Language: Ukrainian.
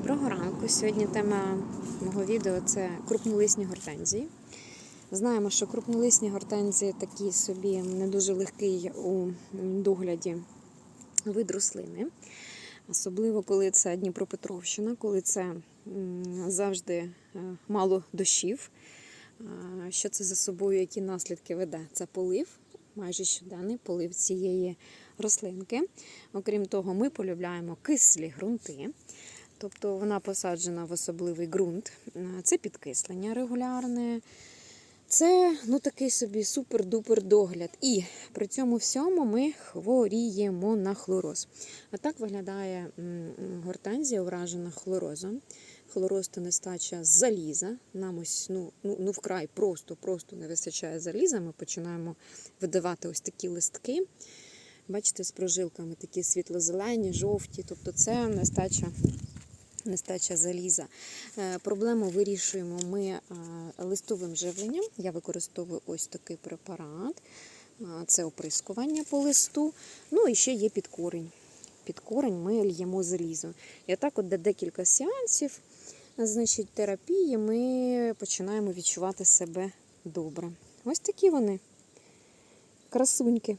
Доброго ранку. Сьогодні тема мого відео це крупнолисні гортензії. Знаємо, що крупнолисні гортензії такі собі не дуже легкий у догляді вид рослини. Особливо, коли це Дніпропетровщина, коли це завжди е, мало дощів. Що це за собою, які наслідки веде? Це полив, майже щоденний полив цієї рослинки. Окрім того, ми полюбляємо кислі ґрунти. Тобто вона посаджена в особливий ґрунт. Е, Це підкислення регулярне. Це ну, такий собі супер-дупер догляд. І при цьому всьому ми хворіємо на хлороз. А так виглядає гортензія, вражена хлорозом. Хлороз це нестача заліза. Нам ось ну, ну, ну вкрай просто, просто не вистачає заліза. Ми починаємо видавати ось такі листки. Бачите, з прожилками такі світло-зелені, жовті. Тобто це нестача нестача заліза. Е, Проблему вирішуємо ми е, листовим живленням. Я використовую ось такий препарат. Е, Це оприскування по листу. Ну і ще є підкорень. Під корень ми льємо залізо. І отак, от де декілька сеансів, значить, терапії, ми починаємо відчувати себе добре. Ось такі вони красуньки.